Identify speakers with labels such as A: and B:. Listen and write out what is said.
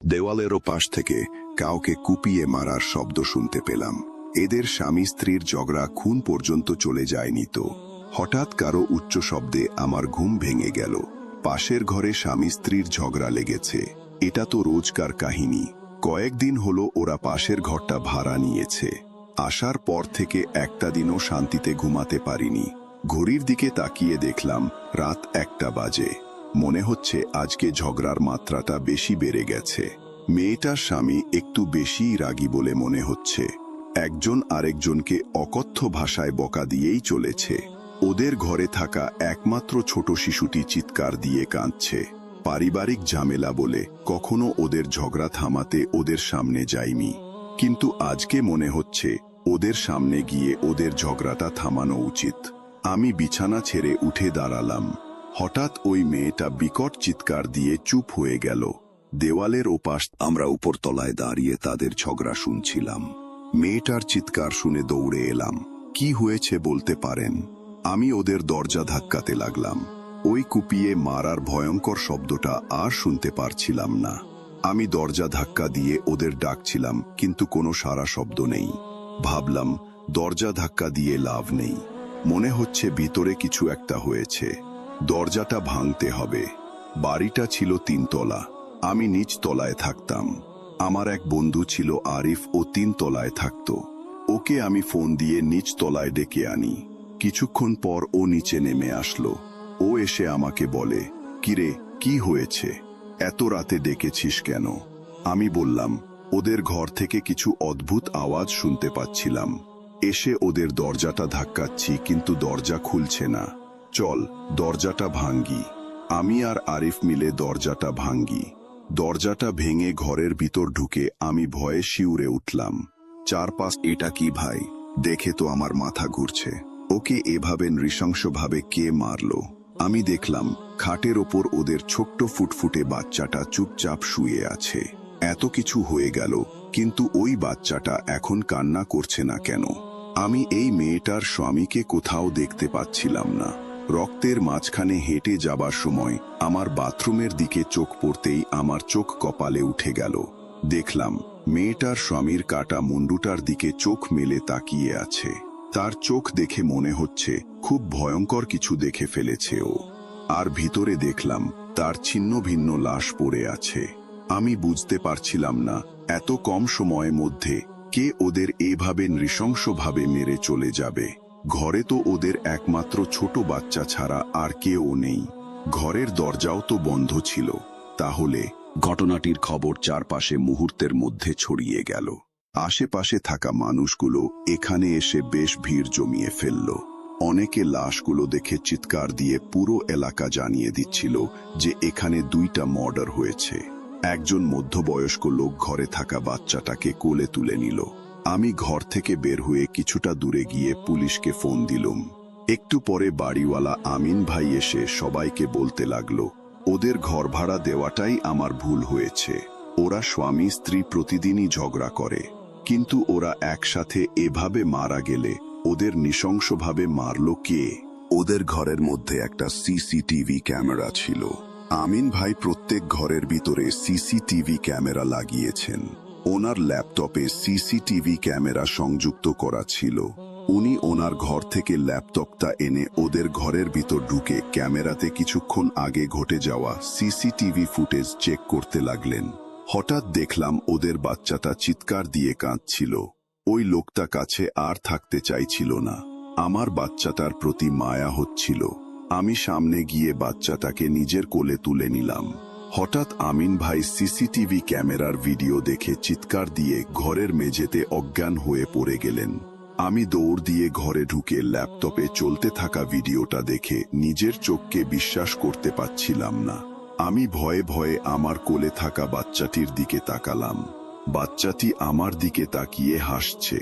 A: দেওয়ালেরও পাশ থেকে কাউকে কুপিয়ে মারার শব্দ শুনতে পেলাম। এদের স্বামী স্ত্রীর ঝগড়া খুন পর্যন্ত চলে যায়নি তো। হঠাৎ কারও উচ্চ শব্দে আমার ঘুম ভেঙে গেল। পাশের ঘরে স্বামী স্ত্রীর ঝগড়া লেগেছে। এটা তো রোজকার কাহিনী। কয়েকদিন হলো ওরা পাশের ঘরটা ভাড়া নিয়েছে। আসার পর থেকে একটা দিনও শান্তিতে ঘুমাতে পারিনি। ঘড়ির দিকে তাকিয়ে দেখলাম রাত একটা বাজে। মনে হচ্ছে আজকে ঝগড়ার মাত্রাটা বেশি বেড়ে গেছে। মেয়েটার স্বামী একটু বেশিই রাগী বলে মনে হচ্ছে। একজন আরেকজনকে অকথ্য ভাষায় বকা দিয়েই চলেছে। ওদের ঘরে থাকা একমাত্র ছোট শিশুটি চিৎকার দিয়ে কাঁদছে। পারিবারিক ঝামেলা বলে কখনো ওদের ঝগড়া থামাতে ওদের সামনে যাইনি কিন্তু আজকে মনে হচ্ছে ওদের সামনে গিয়ে ওদের ঝগড়াটা থামানো উচিত। আমি বিছানা ছেড়ে উঠে দাঁড়ালাম। হঠাৎ ওই মেয়েটা বিকট চিৎকার দিয়ে চুপ হয়ে গেল। দেওয়ালের ওপাশ আমরা উপরতলায় দাঁড়িয়ে তাদের ঝগড়া শুনছিলাম। মেয়েটার চিৎকার শুনে দৌড়ে এলাম। কি হয়েছে বলতে পারেন? আমি ওদের দরজা ধাক্কাতে লাগলাম। ওই কুপিয়ে মারার ভয়ঙ্কর শব্দটা আর শুনতে পারছিলাম না। আমি দরজা ধাক্কা দিয়ে ওদের ডাকছিলাম, কিন্তু কোনো সারা শব্দ নেই। ভাবলাম, দরজা ধাক্কা দিয়ে লাভ নেই। মনে হচ্ছে ভিতরে কিছু একটা হয়েছে। দরজাটা ভাঙতে হবে। বাড়িটা ছিল তিনতলা। আমি নিচ তলায় থাকতাম। আমার এক বন্ধু ছিল আরিফ ও তিন তলায় থাকত। ওকে আমি ফোন দিয়ে নিচ তলায় ডেকে আনি। কিছুক্ষণ পর ও নিচে নেমে আসলো। ও এসে আমাকে বলে, কিরে, কি হয়েছে? এত রাতে ডেকেছিস কেন? আমি বললাম, ওদের ঘর থেকে কিছু অদ্ভুত আওয়াজ শুনতে পাচ্ছিলাম। এসে ওদের দরজাটা ধাক্কাচ্ছি, কিন্তু দরজা খুলছে না। চল, দরজাটা ভাঙ্গি। আমি আর আরিফ মিলে দরজাটা ভাঙ্গি। দরজাটা ভেঙে ঘরের ভিতর ঢুকে আমি ভয়ে শিউরে উঠলাম। চারপাশ, এটা কি ভাই? দেখে তো আমার মাথা ঘুরছে। ওকে এভাবে নৃশংসভাবে কে মারল? আমি দেখলাম, খাটের ওপর ওদের ছোট্ট ফুটফুটে বাচ্চাটা চুপচাপ শুয়ে আছে। এত কিছু হয়ে গেল, কিন্তু ওই বাচ্চাটা এখন কান্না করছে না কেন? আমি এই মেয়েটার স্বামীকে কোথাও দেখতে পাচ্ছিলাম না। রক্তের মাঝখানে হেঁটে যাবার সময় আমার বাথরুমের দিকে চোখ পড়তেই আমার চোখ কপালে উঠে গেল। দেখলাম, মেয়েটার স্বামীর কাটা মুন্ডুটার দিকে চোখ মেলে তাকিয়ে আছে। তার চোখ দেখে মনে হচ্ছে, খুব ভয়ঙ্কর কিছু দেখে ফেলেছে ও। আর ভিতরে দেখলাম, তার ছিন্ন ভিন্ন লাশ পড়ে আছে। আমি বুঝতে পারছিলাম না, এত কম সময়ের মধ্যে কে ওদের এভাবে নৃশংসভাবে মেরে চলে যাবে। ঘরে তো ওদের একমাত্র ছোট বাচ্চা ছাড়া আর কেউ নেই। ঘরের দরজাও তো বন্ধ ছিল। তাহলে ঘটনাটির খবর চারপাশে মুহূর্তের মধ্যে ছড়িয়ে গেল। আশেপাশে থাকা মানুষগুলো এখানে এসে বেশ ভিড় জমিয়ে ফেলল। অনেকে লাশগুলো দেখে চিৎকার দিয়ে পুরো এলাকা জানিয়ে দিচ্ছিল যে এখানে দুইটা মর্ডার হয়েছে। একজন মধ্যবয়স্ক লোক ঘরে থাকা বাচ্চাটাকে কোলে তুলে নিল। আমি ঘর থেকে বের হয়ে কিছুটা দূরে গিয়ে পুলিশকে ফোন দিলুম। একটু পরে বাড়িওয়ালা আমিন ভাই এসে সবাইকে বলতে লাগল, ওদের ঘর ভাড়া দেওয়াটাই আমার ভুল হয়েছে। ওরা স্বামী স্ত্রী প্রতিদিনই ঝগড়া করে। কিন্তু ওরা একসাথে এভাবে মারা গেলে ওদের নৃশংসভাবে মারল কে? ওদের ঘরের মধ্যে একটা সিসিটিভি ক্যামেরা ছিল। আমিন ভাই প্রত্যেক ঘরের ভিতরে সিসিটিভি ক্যামেরা লাগিয়েছেন। ওনার ল্যাপটপে সিসিটিভি ক্যামেরা সংযুক্ত করা ছিল। উনি ওনার ঘর থেকে ল্যাপটপটা এনে ওদের ঘরের ভিতর ঢুকে ক্যামেরাতে কিছুক্ষণ আগে ঘটে যাওয়া সিসিটিভি ফুটেজ চেক করতে লাগলেন। হঠাৎ দেখলাম ওদের বাচ্চাটা চিৎকার দিয়ে কাঁদছিল। ওই লোকটা কাছে আর থাকতে চাইছিল না। আমার বাচ্চাটার প্রতি মায়া হচ্ছিল। আমি সামনে গিয়ে বাচ্চাটাকে নিজের কোলে তুলে নিলাম। হঠাৎ আমিন ভাই সিসিটিভি ক্যামেরার ভিডিও দেখে চিৎকার দিয়ে ঘরের মেঝেতে অজ্ঞান হয়ে পড়ে গেলেন। আমি দৌড় দিয়ে ঘরে ঢুকে ল্যাপটপে চলতে থাকা ভিডিওটা দেখে নিজের চোখকে বিশ্বাস করতে পারছিলাম না। আমি ভয়ে ভয়ে আমার কোলে থাকা বাচ্চাটির দিকে তাকালাম। বাচ্চাটি আমার দিকে তাকিয়ে হাসছে।